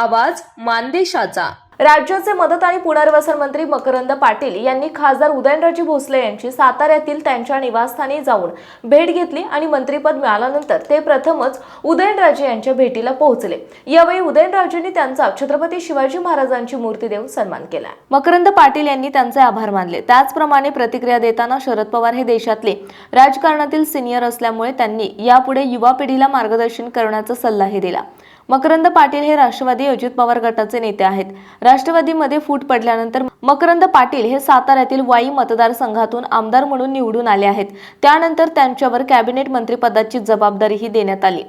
आवाज मानदेशाचा. राज्याचे मदत आणि पुनर्वसन मंत्री मकरंद पाटील यांनी खासदार उदयनराजे भोसले यांची साताऱ्यातील त्यांच्या निवासस्थानी जाऊन भेट घेतली आणि मंत्रीपद मिळाल्यानंतर ते प्रथमच उदयनराजे यांच्या भेटीला पोहोचले. यावेळी उदयनराजेंनी त्यांचा छत्रपती शिवाजी महाराजांची मूर्ती देऊन सन्मान केला. मकरंद पाटील यांनी त्यांचे आभार मानले. त्याचप्रमाणे प्रतिक्रिया देताना शरद पवार हे देशातले राजकारणातील सिनियर असल्यामुळे त्यांनी यापुढे युवा पिढीला मार्गदर्शन करण्याचा सल्लाही दिला. मकरंद पाटील हे राष्ट्रवादी अजित पवार गटाचे नेते आहेत. राष्ट्रवादीमध्ये फूट पडल्यानंतर मकरंद पाटील हे साताऱ्यातील वाई मतदारसंघातून आमदार म्हणून निवडून आले आहेत. त्यानंतर त्यांच्यावर कॅबिनेट मंत्रीपदाची जबाबदारीही देण्यात आली.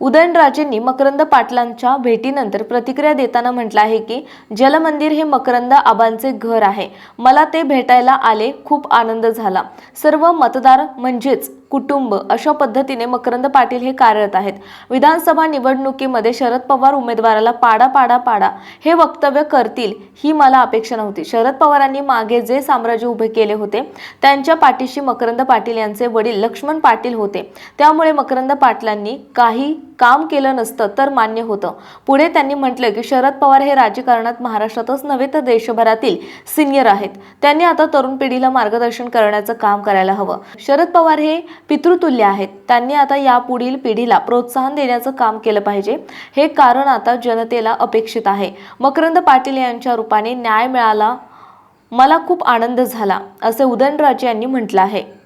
उदयनराजेंनी मकरंद पाटलांच्या भेटीनंतर प्रतिक्रिया देताना म्हटलं आहे की जलमंदिर हे मकरंद आबांचे घर आहे. मला ते भेटायला आले खूप आनंद झाला. सर्व मतदार म्हणजेच कुटुंब अशा पद्धतीने मकरंद पाटील हे कार्यरत आहेत. विधानसभा निवडणुकीमध्ये शरद पवार उमेदवाराला पाडा पाडा पाडा हे वक्तव्य करतील ही मला अपेक्षा नव्हती. शरद पवारांनी मागे जे साम्राज्य उभे केले होते त्यांच्या पाठीशी मकरंद पाटील यांचे वडील लक्ष्मण पाटील होते. त्यामुळे मकरंद पाटलांनी काही काम केलं नसतं तर मान्य होतं. पुढे त्यांनी म्हटलं की शरद पवार हे राजकारणात महाराष्ट्रातच नव्हे तर देशभरातील सिनियर आहेत. त्यांनी आता तरुण पिढीला मार्गदर्शन करण्याचं काम करायला हवं. शरद पवार हे पितृतुल्य आहेत. त्यांनी आता या पुढील पिढीला प्रोत्साहन देण्याचं काम केलं पाहिजे. हे कारण आता जनतेला अपेक्षित आहे. मकरंद पाटील यांच्या रूपाने न्याय मिळाला. मला खूप आनंद झाला असे उदयनराजे यांनी म्हटलं आहे.